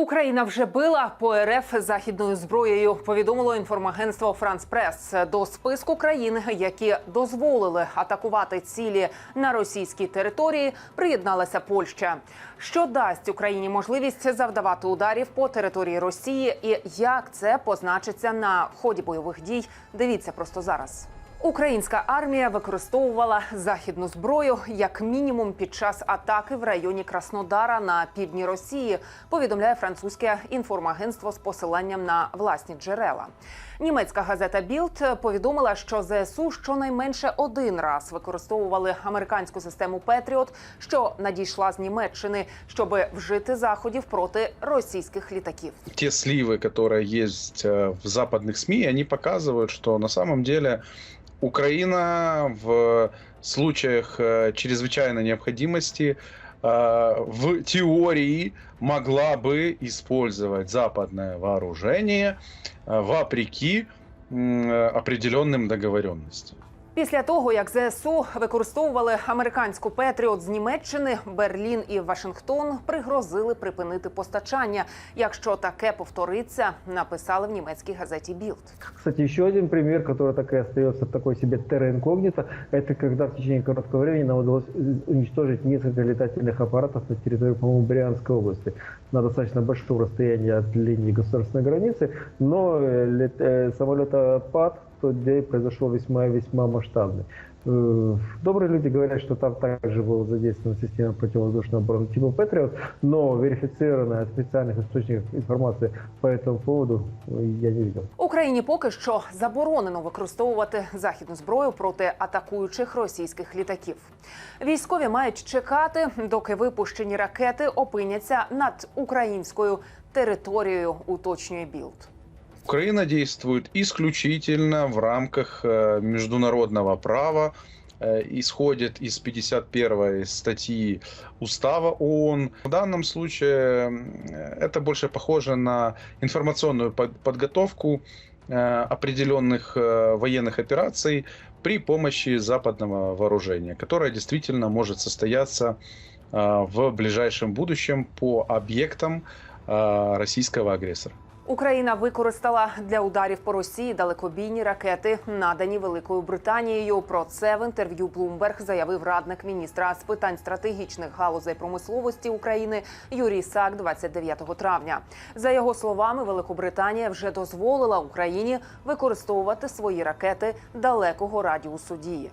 Україна вже била по РФ західною зброєю. Повідомило інформагентство Франс Прес. До списку країн, які дозволили атакувати цілі на російській території, приєдналася Польща. Що дасть Україні можливість завдавати ударів по території Росії, і як це позначиться на ході бойових дій? Дивіться просто зараз. Українська армія використовувала західну зброю як мінімум під час атаки в районі Краснодара на півдні Росії. Повідомляє французьке інформагентство з посиланням на власні джерела. Німецька газета Білд повідомила, що ЗСУ щонайменше один раз використовували американську систему Петріот, що надійшла з Німеччини, щоб вжити заходів проти російських літаків. те сливы, которые есть э, в западных СМИ, они показывают, что на самом деле Украина в случаях э, чрезвычайной необходимости э, в теории могла бы использовать западное вооружение э, вопреки определенным договоренностям. Після того, як ЗСУ використовували американську Петріот з Німеччини, Берлін і Вашингтон пригрозили припинити постачання. Якщо таке повториться, написали в німецькій газеті Білд. Кстати, еще один пример, который так и остается такой себе терра инкогнито, это когда в течение короткого времени нам удалось уничтожить несколько летательных аппаратов на территории, по-моему, Брянской области на достаточно большом расстоянии от линии государственной границы, но э, лет- э, самолетопад в тот день произошел весьма и весьма масштабный. Э, Добрые люди говорят, что там также была задействована система противовоздушной обороны типа Патриот, но верифицированная от специальных источников информации по этому поводу э, я не видел. Україні поки що заборонено використовувати західну зброю проти атакуючих російських літаків. Військові мають чекати, доки випущені ракети опиняться над українською територією. Уточнює Білд. Украина действует исключительно в рамках э, международного права, э, исходит из 51 статьи Устава ООН. В данном случае м, это больше похоже на информационную под- подготовку э, определенных э, военных операций при помощи западного вооружения, которое действительно может состояться э, в ближайшем будущем по объектам э, российского агрессора. Україна використала для ударів по Росії далекобійні ракети, надані Великою Британією. Про це в інтерв'ю Bloomberg заявив радник міністра з питань стратегічних галузей промисловості України Юрій Сак 29 травня. За його словами, Великобританія вже дозволила Україні використовувати свої ракети далекого радіусу дії.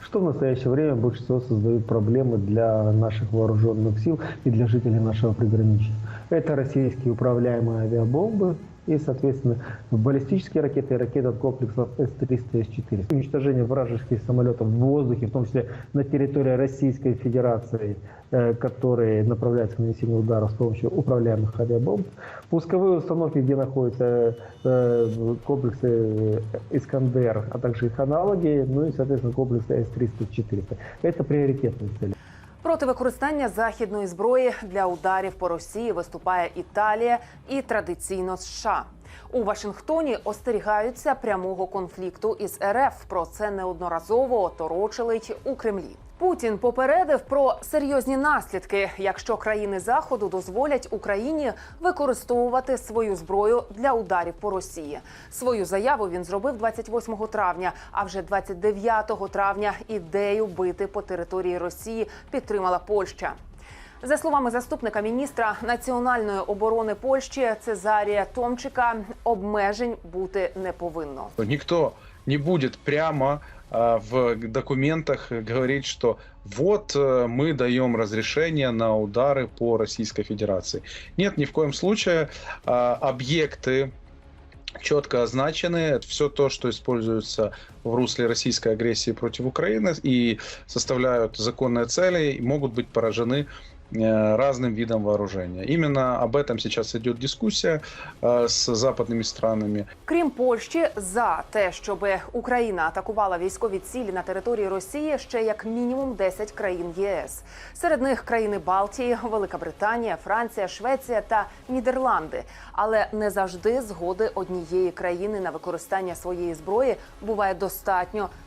Что в настоящее время больше всего создают проблемы для наших вооруженных сил и для жителей нашего приграничья? Это российские управляемые авиабомбы и, соответственно, баллистические ракеты и ракеты от комплексов С-300 и С-400. Уничтожение вражеских самолетов в воздухе, в том числе на территории Российской Федерации, э, которые направляются к нанесению ударов с помощью управляемых авиабомб. Пусковые установки, где находятся э, комплексы «Искандер», а также их аналоги, ну и, соответственно, комплексы С-300-400. Это приоритетные цели. Проти використання західної зброї для ударів по Росії виступає Італія і традиційно США. У Вашингтоні остерігаються прямого конфлікту із РФ. Про це неодноразово торочили у Кремлі. Путін попередив про серйозні наслідки, якщо країни заходу дозволять Україні використовувати свою зброю для ударів по Росії. Свою заяву він зробив 28 травня. А вже 29 травня ідею бити по території Росії підтримала Польща. За словами заступника міністра національної оборони Польщі Цезарія Томчика, обмежень бути не повинно. Никто не будет прямо а, в документах говорить, что вот э, мы даем разрешение на удары по Российской Федерации. Нет, ни в коем случае а, объекты четко означены. Все то, что используется в русле российской агрессии против Украины и составляют законные цели, могут быть поражены э, разным видом вооружения. Именно об этом сейчас идет дискуссия э, с западными странами. Крім Польщі, за те, щоб Україна атакувала військові цілі на території Росії, ще як мінімум 10 країн ЄС. Серед них країни Балтії, Велика Британія, Франція, Швеція та Нідерланди. Але не завжди згоди однієї країни на використання своєї зброї буває достатньо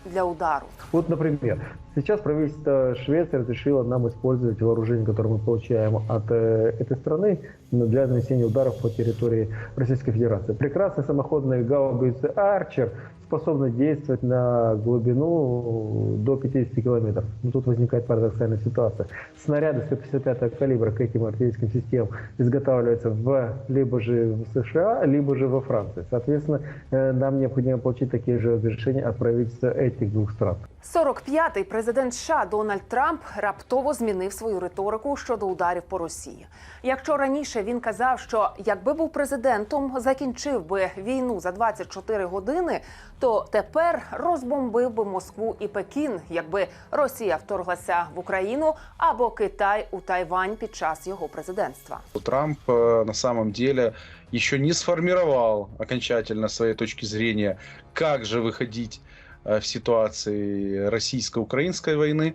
для удару. Вот, например, сейчас правительство Швеции разрешило нам использовать вооружение, которое мы мы получаем от э, этой страны для нанесения ударов по территории Российской Федерации. Прекрасные самоходные гаубицы «Арчер» способны действовать на глубину до 50 километров. Но тут возникает парадоксальная ситуация. Снаряды 155 калибра к этим артиллерийским системам изготавливаются в, либо же в США, либо же во Франции. Соответственно, э, нам необходимо получить такие же разрешения от правительства этих двух стран. 45-й президент США Дональд Трамп раптово змінив свою риторику щодо ударів по Росії. Якщо раніше він казав, що якби був президентом, закінчив би війну за 24 години, то тепер розбомбив би Москву і Пекін, якби Росія вторглася в Україну або Китай у Тайвань під час його президентства. Трамп э, на самом деле еще не сформировал окончательно своей точки зрения, как же выходить э, в ситуации российско-украинской войны.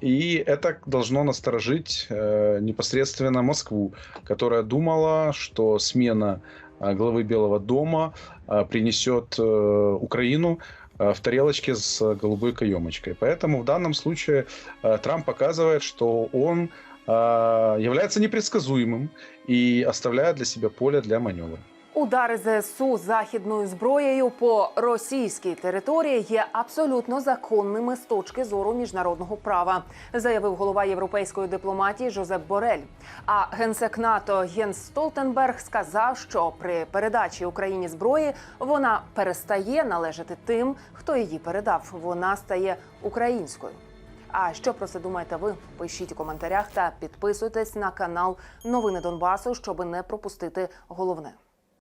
И это должно насторожить э, непосредственно Москву, которая думала, что смена э, главы Белого дома э, принесет э, Украину э, в тарелочке с голубой каемочкой. Поэтому в данном случае э, Трамп показывает, что он э, является непредсказуемым и оставляет для себя поле для маневра. Удари ЗСУ західною зброєю по російській території є абсолютно законними з точки зору міжнародного права, заявив голова європейської дипломатії Жозеп Борель. А генсек НАТО Єнс Столтенберг сказав, що при передачі Україні зброї вона перестає належати тим, хто її передав. Вона стає українською. А що про це думаєте ви? Пишіть у коментарях та підписуйтесь на канал Новини Донбасу, щоб не пропустити головне.